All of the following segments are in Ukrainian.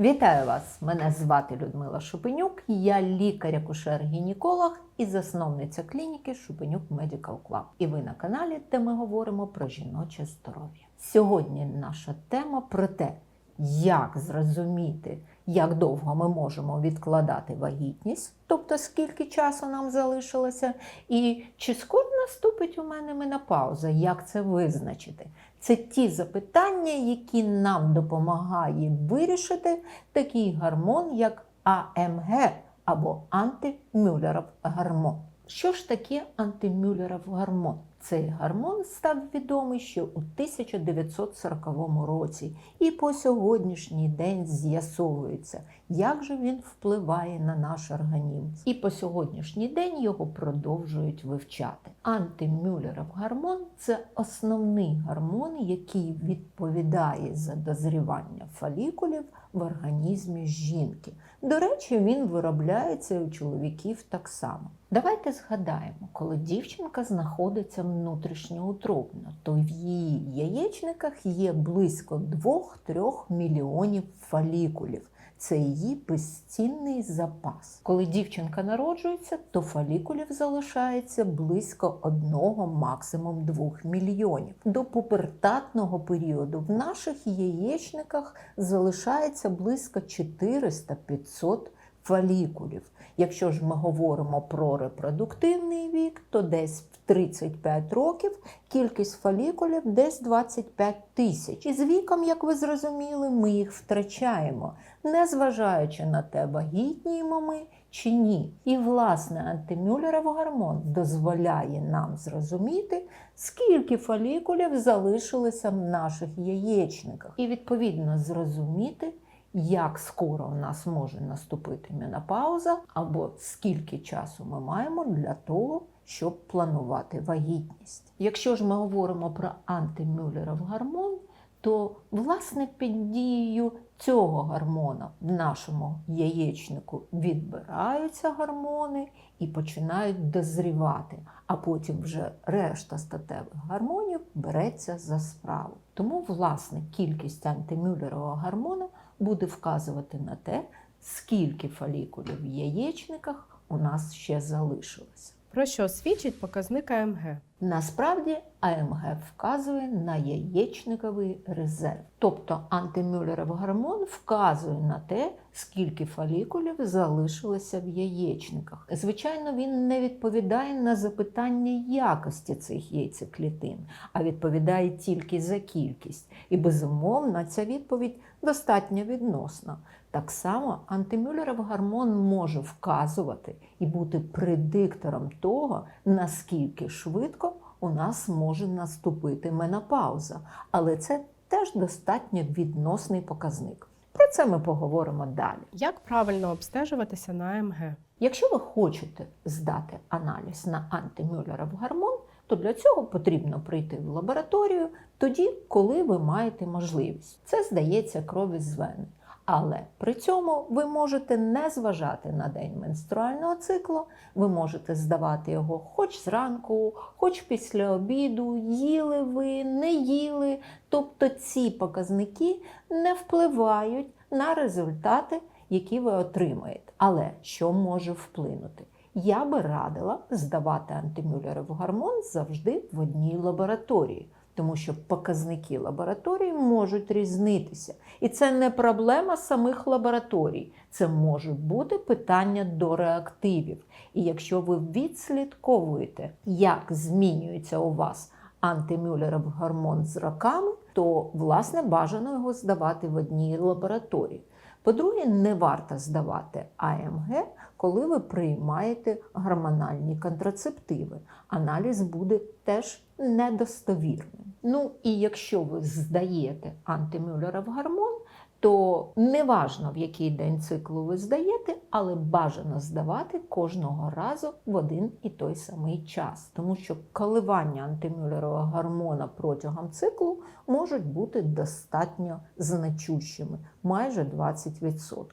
Вітаю вас! Мене звати Людмила Шупенюк. Я лікар-акушер-гінеколог і засновниця клініки Шупенюк Medical Club. І ви на каналі, де ми говоримо про жіноче здоров'я. Сьогодні наша тема про те, як зрозуміти, як довго ми можемо відкладати вагітність, тобто скільки часу нам залишилося, і чи скоро наступить у мене менопауза, як це визначити. Це ті запитання, які нам допомагає вирішити такий гормон, як АМГ або антимюллеров гормон. Що ж таке антимюллеров гормон? Цей гармон став відомий ще у 1940 році, і по сьогоднішній день з'ясовується, як же він впливає на наш організм. І по сьогоднішній день його продовжують вивчати. Антимюллеров гормон це основний гормон, який відповідає за дозрівання фолікулів в організмі жінки. До речі, він виробляється у чоловіків так само. Давайте згадаємо, коли дівчинка знаходиться внутрішньоутробно, то в її яєчниках є близько 2-3 мільйонів фолікулів. Це її безцінний запас. Коли дівчинка народжується, то фолікулів залишається близько одного, максимум двох мільйонів. До пубертатного періоду в наших яєчниках залишається близько 400-500 фолікулів. Якщо ж ми говоримо про репродуктивний вік, то десь в 35 років кількість фолікулів десь 25 тисяч. І з віком, як ви зрозуміли, ми їх втрачаємо, незважаючи на те, вагітніємо ми чи ні. І, власне, антимюллеров гормон дозволяє нам зрозуміти, скільки фолікулів залишилося в наших яєчниках, і відповідно зрозуміти як скоро у нас може наступити менопауза, або скільки часу ми маємо для того, щоб планувати вагітність. Якщо ж ми говоримо про антимюллеров гормон, то власне під дією цього гормона в нашому яєчнику відбираються гормони і починають дозрівати, а потім вже решта статевих гормонів береться за справу. Тому, власне, кількість антимюллерового гормона буде вказувати на те, скільки фолікулів в яєчниках у нас ще залишилося. Про що свідчить показник АМГ? Насправді АМГ вказує на яєчниковий резерв. Тобто антимюллеров гормон вказує на те, скільки фолікулів залишилося в яєчниках. Звичайно, він не відповідає на запитання якості цих яйцеклітин, а відповідає тільки за кількість. І безумовно, ця відповідь достатньо відносна. Так само антимюллеров гормон може вказувати і бути предиктором того, наскільки швидко у нас може наступити менопауза. Але це теж достатньо відносний показник. Про це ми поговоримо далі. Як правильно обстежуватися на АМГ? Якщо ви хочете здати аналіз на антимюллеров гормон, то для цього потрібно прийти в лабораторію тоді, коли ви маєте можливість. Це здається кров із вени. Але при цьому ви можете не зважати на день менструального циклу, ви можете здавати його хоч зранку, хоч після обіду, їли ви, не їли. Тобто ці показники не впливають на результати, які ви отримаєте. Але що може вплинути? Я би радила здавати антимюллеров гормон завжди в одній лабораторії тому що показники лабораторії можуть різнитися. І це не проблема самих лабораторій, це може бути питання до реактивів. І якщо ви відслідковуєте, як змінюється у вас антимюллеров гормон з роками, то власне бажано його здавати в одній лабораторії. По-друге, не варто здавати АМГ, коли ви приймаєте гормональні контрацептиви. Аналіз буде теж недостовірним. Ну і якщо ви здаєте антимюллеров гормон, то неважно в який день циклу ви здаєте, але бажано здавати кожного разу в один і той самий час, тому що коливання антимюллерового гормона протягом циклу можуть бути достатньо значущими, майже 20%.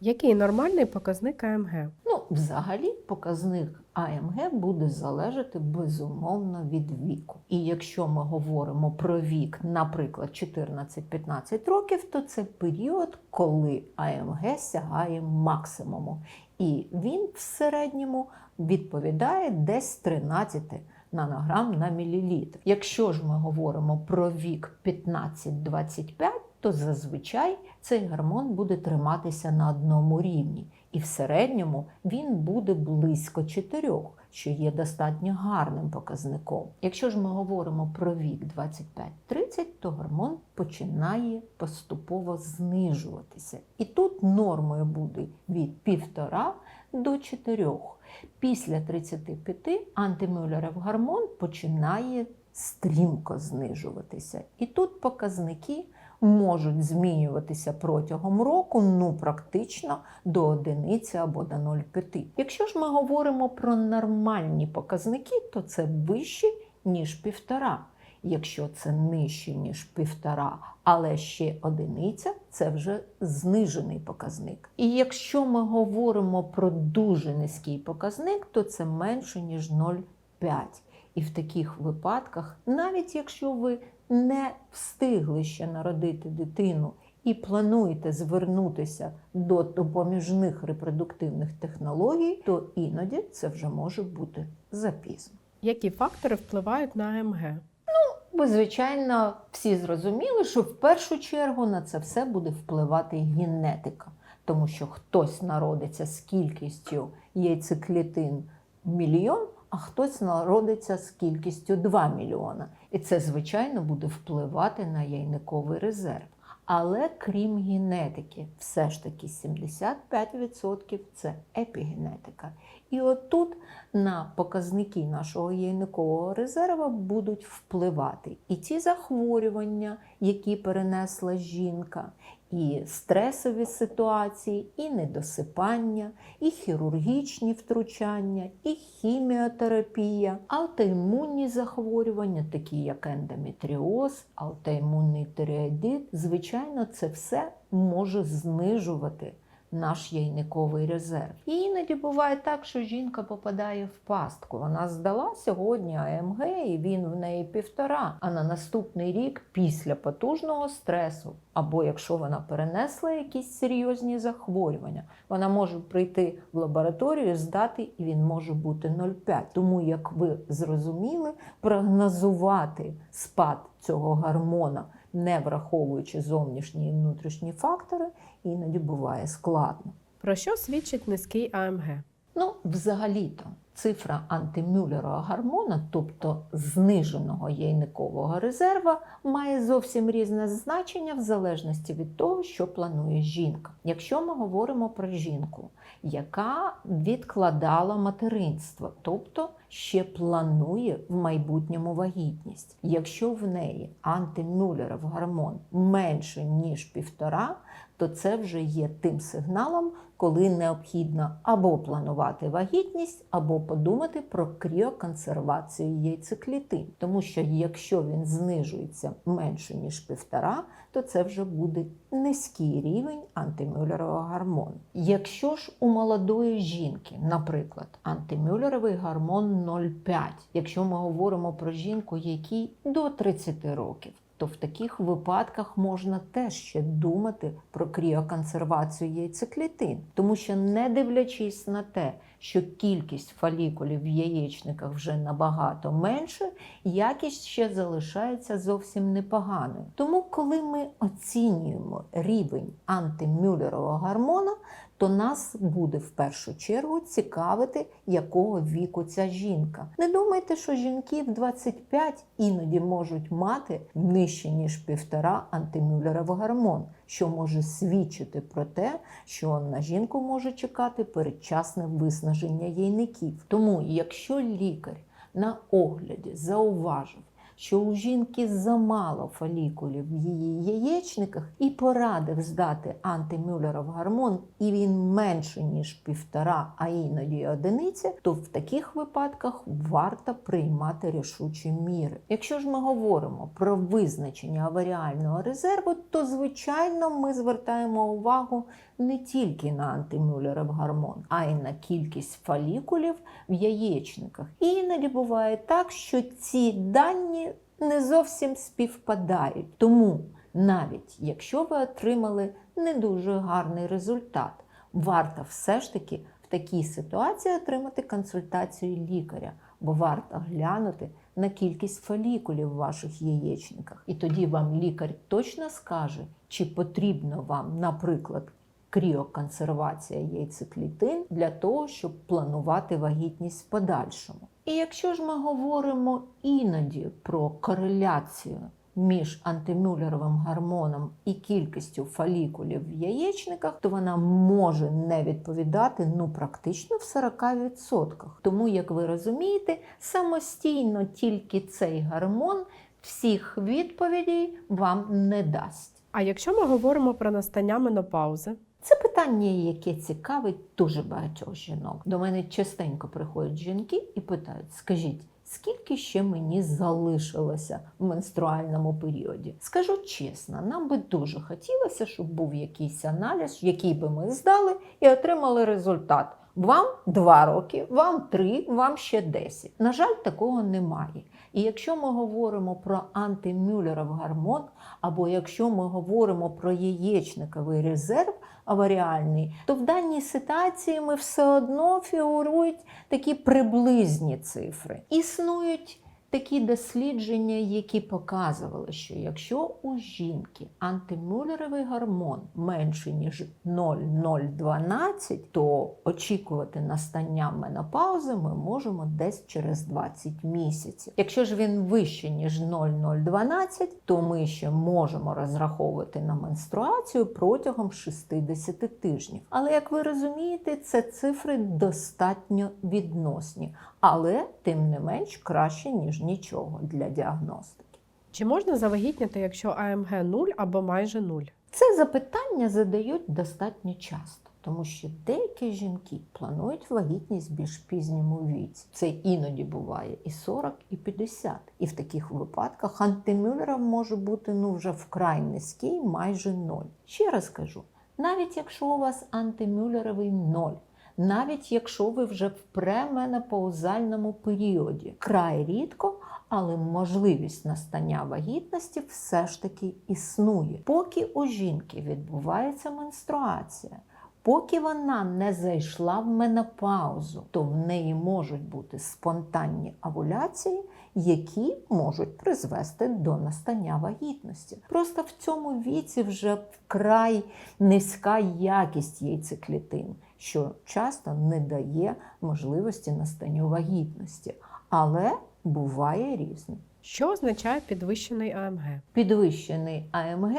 Який нормальний показник АМГ? Ну, взагалі, показник АМГ буде залежати безумовно від віку. І якщо ми говоримо про вік, наприклад, 14-15 років, то це період, коли АМГ сягає максимуму. І він в середньому відповідає десь 13 нанограм на мілілітр. Якщо ж ми говоримо про вік 15-25, то зазвичай цей гормон буде триматися на одному рівні, і в середньому він буде близько 4, що є достатньо гарним показником. Якщо ж ми говоримо про вік 25-30, то гормон починає поступово знижуватися. І тут нормою буде від 1,5 до 4. Після 35 антимюллеров гормон починає стрімко знижуватися. І тут показники можуть змінюватися протягом року, ну практично до одиниці або до 0,5. Якщо ж ми говоримо про нормальні показники, то це вище, ніж півтора. Якщо це нижче, ніж півтора, але ще одиниця, це вже знижений показник. І якщо ми говоримо про дуже низький показник, то це менше, ніж 0,5. І в таких випадках, навіть якщо ви не встигли ще народити дитину і плануєте звернутися до допоміжних репродуктивних технологій, то іноді це вже може бути запізно. Які фактори впливають на АМГ? Бо, звичайно, всі зрозуміли, що в першу чергу на це все буде впливати генетика, тому що хтось народиться з кількістю яйцеклітин мільйон, а хтось народиться з кількістю 2 мільйона. І це, звичайно, буде впливати на яйниковий резерв. Але крім генетики, все ж таки 75% це епігенетика. І отут на показники нашого яйникового резерву будуть впливати і ті захворювання, які перенесла жінка, і стресові ситуації, і недосипання, і хірургічні втручання, і хіміотерапія, аутоімунні захворювання, такі як ендометріоз, аутоімунний тиреодит. Звичайно, це все може знижувати наш яйниковий резерв. І іноді буває так, що жінка попадає в пастку. Вона здала сьогодні АМГ, і він в неї півтора. А на наступний рік, після потужного стресу, або якщо вона перенесла якісь серйозні захворювання, вона може прийти в лабораторію, здати, і він може бути 0,5. Тому, як ви зрозуміли, прогнозувати спад цього гормона, не враховуючи зовнішні і внутрішні фактори, іноді буває складно. Про що свідчить низький АМГ? Ну, взагалі-то цифра антимюллерова гормона, тобто зниженого яйникового резерва, має зовсім різне значення в залежності від того, що планує жінка. Якщо ми говоримо про жінку, яка відкладала материнство, тобто ще планує в майбутньому вагітність. Якщо в неї антимюллеров гормон менше ніж півтора, то це вже є тим сигналом, коли необхідно або планувати вагітність, або подумати про кріоконсервацію яйцеклітин. Тому що якщо він знижується менше ніж півтора, то це вже буде низький рівень антимюллерового гормону. Якщо ж у молодої жінки, наприклад, антимюллеровий гормон 0,5, якщо ми говоримо про жінку, якій до 30 років, то в таких випадках можна теж ще думати про кріоконсервацію яйцеклітин, тому що не дивлячись на те, що кількість фолікулів в яєчниках вже набагато менше, якість ще залишається зовсім непоганою. Тому, коли ми оцінюємо рівень антимюллерового гормону, то нас буде в першу чергу цікавити, якого віку ця жінка. Не думайте, що жінки в 25 іноді можуть мати нижче ніж півтора антимюллеров гормон, що може свідчити про те, що на жінку може чекати передчасне виснаження яйників. Тому, якщо лікар на огляді зауважив що у жінки замало фолікулів в її яєчниках і порадив здати антимюлеров гормон, і він менше, ніж півтора, а іноді одиниця, то в таких випадках варто приймати рішучі міри. Якщо ж ми говоримо про визначення аваріального резерву, то звичайно ми звертаємо увагу не тільки на антимюлеров гормон, а й на кількість фолікулів в яєчниках. І іноді буває так, що ці дані не зовсім співпадають. Тому навіть якщо ви отримали не дуже гарний результат, варто все ж таки в такій ситуації отримати консультацію лікаря, бо варто глянути на кількість фолікулів в ваших яєчниках. І тоді вам лікар точно скаже, чи потрібно вам, наприклад, кріоконсервація яйцеклітин для того, щоб планувати вагітність в подальшому. І якщо ж ми говоримо іноді про кореляцію між антимюллеровим гормоном і кількістю фолікулів в яєчниках, то вона може не відповідати ну практично в 40%. Тому, як ви розумієте, самостійно тільки цей гормон всіх відповідей вам не дасть. А якщо ми говоримо про настання менопаузи, Це питання, яке цікавить дуже багатьох жінок. До мене частенько приходять жінки і питають: скажіть, скільки ще мені залишилося в менструальному періоді? Скажу чесно, нам би дуже хотілося, щоб був якийсь аналіз, який би ми здали і отримали результат. Вам 2 роки, вам 3, вам ще 10. На жаль, такого немає. І якщо ми говоримо про антимюллеров гормон, або якщо ми говоримо про яєчниковий резерв аваріальний, то в даній ситуації ми все одно фігурують такі приблизні цифри. Існують такі дослідження, які показували, що якщо у жінки антимюллеровий гормон менше ніж 0,012, то очікувати настання менопаузи ми можемо десь через 20 місяців. Якщо ж він вище ніж 0,012, то ми ще можемо розраховувати на менструацію протягом 60 тижнів. Але як ви розумієте, це цифри достатньо відносні, але тим не менш краще ніж нічого для діагностики. чи можна завагітняти, якщо АМГ 0 або майже 0? Це запитання задають достатньо часто, тому що деякі жінки планують вагітність в більш пізньому віці. Це іноді буває і 40, і 50. І в таких випадках антимюллеров може бути ну вже вкрай низький, майже ноль. Ще раз кажу, навіть якщо у вас антимюллеровий ноль, навіть якщо ви вже в пременопаузальному періоді, край рідко, але можливість настання вагітності все ж таки існує. Поки у жінки відбувається менструація, поки вона не зайшла в менопаузу, то в неї можуть бути спонтанні овуляції, які можуть призвести до настання вагітності. Просто в цьому віці вже вкрай низька якість яйцеклітин, що часто не дає можливості настанню вагітності. Але буває різне. Що означає підвищений АМГ? Підвищений АМГ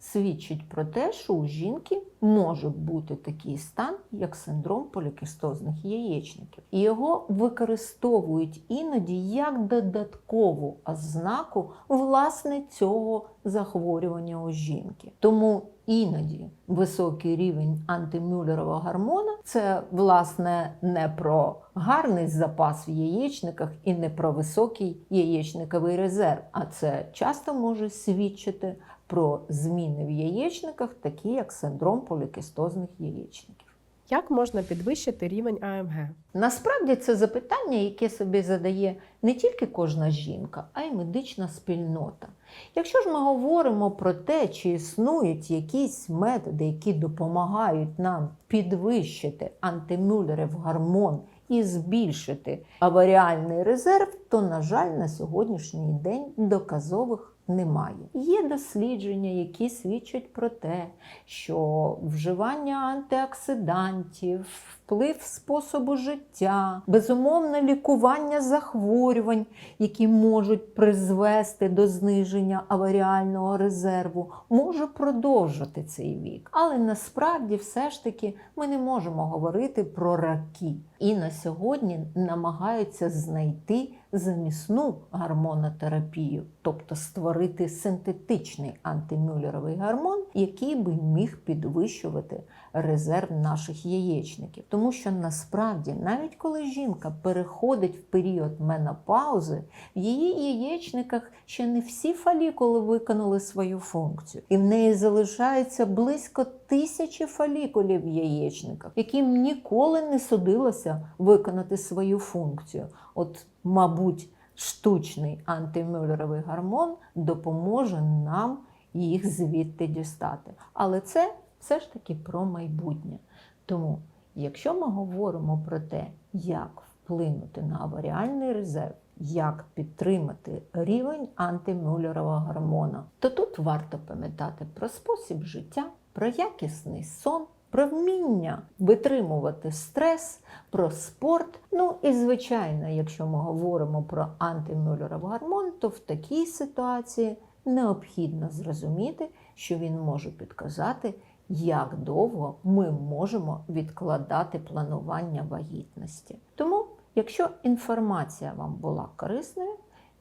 свідчить про те, що у жінки може бути такий стан, як синдром полікістозних яєчників. І його використовують іноді як додаткову ознаку власне цього захворювання у жінки. Тому іноді високий рівень антимюллерового гормона це власне не про гарний запас в яєчниках і не про високий яєчниковий резерв, а це часто може свідчити про зміни в яєчниках, такі як синдром полікістозних яєчників. Як можна підвищити рівень АМГ? Насправді це запитання, яке собі задає не тільки кожна жінка, а й медична спільнота. Якщо ж ми говоримо про те, чи існують якісь методи, які допомагають нам підвищити антимюллерів гормон і збільшити аваріальний резерв, то, на жаль, на сьогоднішній день доказових немає. Є дослідження, які свідчать про те, що вживання антиоксидантів, вплив способу життя, безумовне лікування захворювань, які можуть призвести до зниження аваріального резерву, може продовжити цей вік. Але насправді, все ж таки, ми не можемо говорити про раки. І на сьогодні намагаються знайти замісну гормонотерапію, тобто створити синтетичний антимюллеровий гормон, який би міг підвищувати резерв наших яєчників. Тому що насправді, навіть коли жінка переходить в період менопаузи, в її яєчниках ще не всі фолікули виконали свою функцію, і в неї залишається близько тисячі фолікулів в яєчниках, яким ніколи не судилося виконати свою функцію. От, мабуть, штучний антимюллеровий гормон допоможе нам їх звідти дістати. Але це все ж таки про майбутнє. Тому, якщо ми говоримо про те, як вплинути на аваріальний резерв, як підтримати рівень антимюллерового гормону, то тут варто пам'ятати про спосіб життя, про якісний сон, про вміння витримувати стрес, про спорт. Ну і звичайно, якщо ми говоримо про антимюллеровий гормон, то в такій ситуації необхідно зрозуміти, що він може підказати, як довго ми можемо відкладати планування вагітності. Тому, якщо інформація вам була корисною,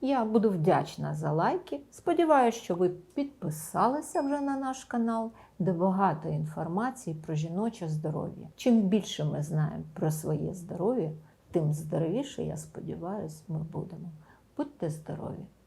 я буду вдячна за лайки. Сподіваюся, що ви підписалися вже на наш канал, де багато інформації про жіноче здоров'я. Чим більше ми знаємо про своє здоров'я, тим здоровіше, я сподіваюся, ми будемо. Будьте здорові!